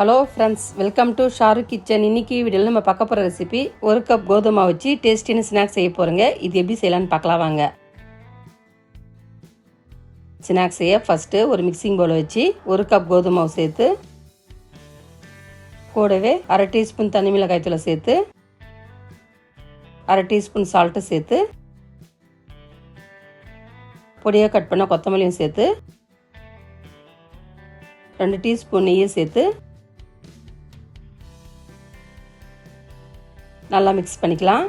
Hello friends welcome to Shahrukh kitchen இன்னைக்கு வீடியோவில் நம்ம பார்க்க போகிற ரெசிபி ஒரு கப் கோதுமை வச்சு டேஸ்டின்னு ஸ்நாக்ஸ் செய்ய போகிறோங்க இது எப்படி செய்யலான்னு பார்க்கலாம் வாங்க. ஸ்நாக்ஸ் செய்ய ஃபஸ்ட்டு ஒரு மிக்சிங் பவுல் வச்சு ஒரு கப் கோதுமை சேர்த்து கூடவே அரை டீஸ்பூன் தனி மிளகாய்த்தூளை சேர்த்து அரை டீஸ்பூன் சால்ட்டு சேர்த்து பொடியாக கட் பண்ண கொத்தமல்லியும் சேர்த்து ரெண்டு டீஸ்பூன் நெய்யை சேர்த்து நல்லா மிக்ஸ் பண்ணிக்கலாம்.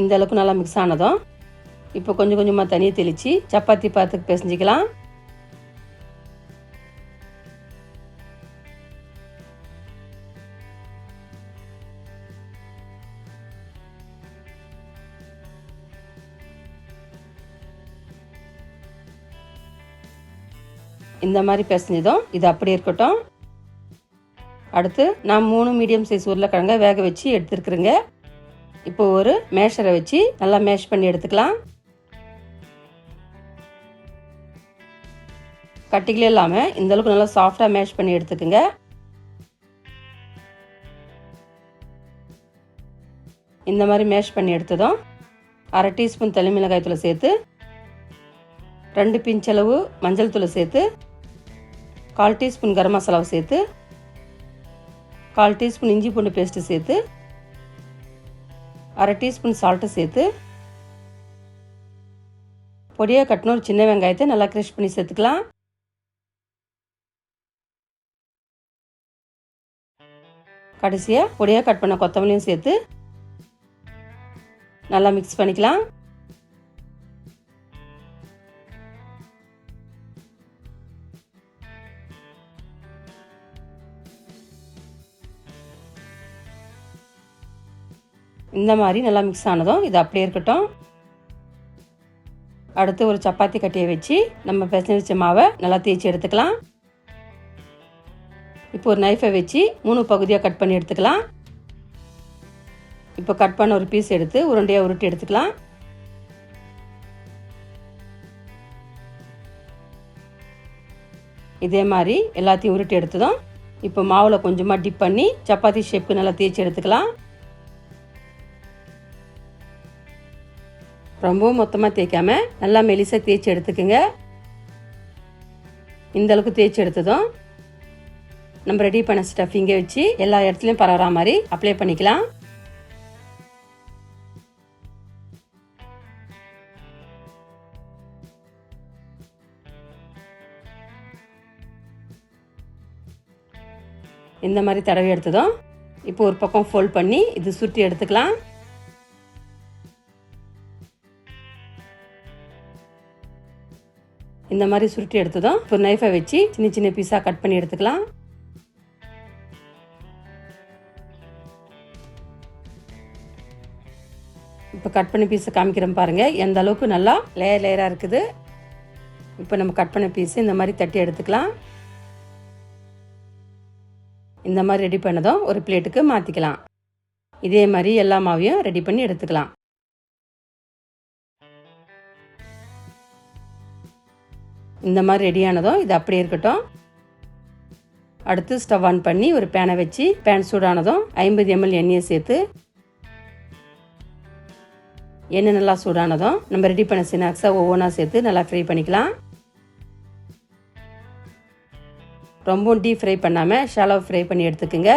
இந்த அளவுக்கு நல்லா மிக்ஸ் ஆனதும் இப்போ கொஞ்சம் கொஞ்சமாக தண்ணியை தெளித்து சப்பாத்தி பாத்துக்கு பிசைஞ்சிக்கலாம். இந்த மாதிரி பிசைஞ்சதும் இது அப்படி இருக்கட்டும். அடுத்து நான் மூணு மீடியம் சைஸ் உருளைக்கிழங்க வேக வச்சு எடுத்துருக்குறேங்க. இப்போ ஒரு மேஷரை வச்சு நல்லா மேஷ் பண்ணி எடுத்துக்கலாம். கட்டிகளே இல்லாமல் இந்த அளவுக்கு நல்லா சாஃப்டாக மேஷ் பண்ணி எடுத்துக்கோங்க. இந்த மாதிரி மேஷ் பண்ணி எடுத்ததும் அரை டீஸ்பூன் தனி மிளகாய் தூளை சேர்த்து ரெண்டு பிஞ்சளவு மஞ்சள் தூளை சேர்த்து கால் டீஸ்பூன் கரம் மசாலாவை சேர்த்து கால் டீஸ்பூன் இஞ்சி பூண்டு பேஸ்ட்டு சேர்த்து அரை டீஸ்பூன் சால்ட்டு சேர்த்து பொடியாக கட்டின ஒரு சின்ன வெங்காயத்தை நல்லா க்ரஷ் பண்ணி சேர்த்துக்கலாம். கடைசியாக பொடியாக கட் பண்ண கொத்தமல்லியும் சேர்த்து நல்லா மிக்ஸ் பண்ணிக்கலாம். இந்த மாதிரி நல்லா மிக்ஸ் ஆனதும் இது அப்படியே இருக்கட்டும். அடுத்து ஒரு சப்பாத்தி கட்டியை வச்சு நம்ம பிசைஞ்சு வச்ச மாவை நல்லா தேய்ச்சி எடுத்துக்கலாம். இப்போ ஒரு நைஃபை வச்சு மூணு பகுதியாக கட் பண்ணி எடுத்துக்கலாம். இப்போ கட் பண்ண ஒரு பீஸ் எடுத்து உருண்டையாக உருட்டி எடுத்துக்கலாம். இதே மாதிரி எல்லாத்தையும் உருட்டி எடுத்ததும் இப்போ மாவில் கொஞ்சமாக டிப் பண்ணி சப்பாத்தி ஷேப்புக்கு நல்லா தேய்ச்சி எடுத்துக்கலாம். ரொம்பவும் மொத்தமாக தேய்க்காம நல்லா மெலிசாக தேய்ச்சி எடுத்துக்கோங்க. இந்த அளவுக்கு தேய்ச்சி எடுத்ததும் நம்ம ரெடி பண்ண ஸ்டஃபிங்கை வச்சு எல்லா இடத்துலையும் பரவுற மாதிரி அப்ளை பண்ணிக்கலாம். இந்த மாதிரி தடவி எடுத்ததும் இப்போ ஒரு பக்கம் ஃபோல்ட் பண்ணி இது சுற்றி எடுத்துக்கலாம். இந்த மாதிரி சுருட்டி எடுத்ததும் இப்போ நைஃபை வச்சு சின்ன சின்ன பீஸாக கட் பண்ணி எடுத்துக்கலாம். இப்போ கட் பண்ணி பீஸை காமிக்கிறேன் பாருங்கள் எந்த அளவுக்கு நல்லா லேயர் லேயராக இருக்குது. இப்போ நம்ம கட் பண்ண பீஸு இந்த மாதிரி தட்டி எடுத்துக்கலாம். இந்த மாதிரி ரெடி பண்ணதும் ஒரு பிளேட்டுக்கு மாற்றிக்கலாம் இதே மாதிரி எல்லா மாவையும் ரெடி பண்ணி எடுத்துக்கலாம். இந்த மாதிரி ரெடியானதும் இது அப்படியே இருக்கட்டும். அடுத்து ஸ்டவ் ஆன் பண்ணி ஒரு பேனை வச்சு பேன் சூடானதும் ஐம்பது எம்எல் எண்ணெயை சேர்த்து எண்ணெய் நல்லா சூடானதும் நம்ம ரெடி பண்ண ஸ்நாக்ஸை ஒவ்வொன்றா சேர்த்து நல்லா ஃப்ரை பண்ணிக்கலாம். ரொம்பவும் டீப் ஃப்ரை பண்ணாமல் ஷாலோ ஃப்ரை பண்ணி எடுத்துக்கோங்க.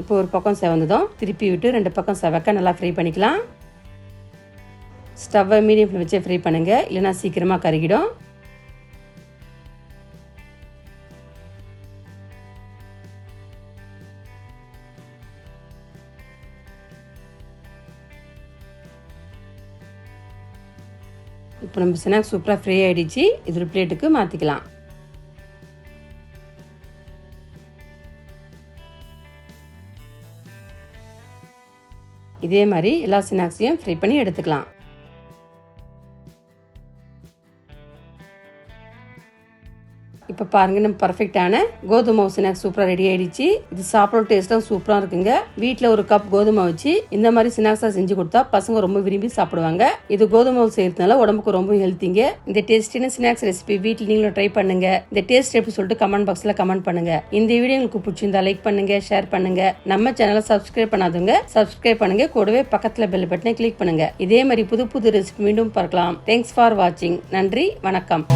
இப்போ ஒரு பக்கம் செவந்ததும் திருப்பி விட்டு ரெண்டு பக்கம் செவக்க நல்லா ஃப்ரை பண்ணிக்கலாம். ஸ்டவ்வை மீடியம் ஃப்ளேம் வச்சே ஃப்ரை பண்ணுங்கள் இல்லைனா சீக்கிரமாக கருகிடும். இப்போ நம்ம ஸ்நாக்ஸ் சூப்பராக ஃப்ரீ ஆகிடுச்சு இது ஒரு பிளேட்டுக்கு மாற்றிக்கலாம் இதே மாதிரி எல்லா ஸ்நாக்ஸையும் ஃப்ரை பண்ணி எடுத்துக்கலாம். இப்போ பாருங்க நம்ம பர்ஃபெக்டான கோதுமை மாவு ஸ்நாக்ஸ் சூப்பராக ரெடி ஆயிடுச்சு. இது சாப்பிட டேஸ்ட்டும் சூப்பராக இருக்குங்க. வீட்டில் ஒரு கப் கோதுமை வச்சு இந்த மாதிரி ஸ்நாக்ஸாக செஞ்சு கொடுத்தா பசங்க ரொம்ப விரும்பி சாப்பிடுவாங்க. இது கோதுமை மாவு செய்யறதுனால உடம்புக்கு ரொம்ப ஹெல்த்திங்க இந்த டேஸ்டின ஸ்நாக்ஸ் ரெசிபி வீட்டில் நீங்களும் ட்ரை பண்ணுங்க. இந்த டேஸ்ட் எப்படி சொல்லிட்டு கமெண்ட் பாக்ஸில் கமெண்ட் பண்ணுங்க. இந்த வீடியோ உங்களுக்கு பிடிச்சிருந்தா லைக் பண்ணுங்க ஷேர் பண்ணுங்க. நம்ம சேனலை சப்ஸ்கிரைப் பண்ணாதவங்க சப்ஸ்கிரைப் பண்ணுங்க. கூடவே பக்கத்தில் பெல் பட்டனை கிளிக் பண்ணுங்க. இதே மாதிரி புது புது ரெசிபி மீண்டும் பார்க்கலாம். தேங்க்ஸ் ஃபார் வாட்சிங் நன்றி வணக்கம்.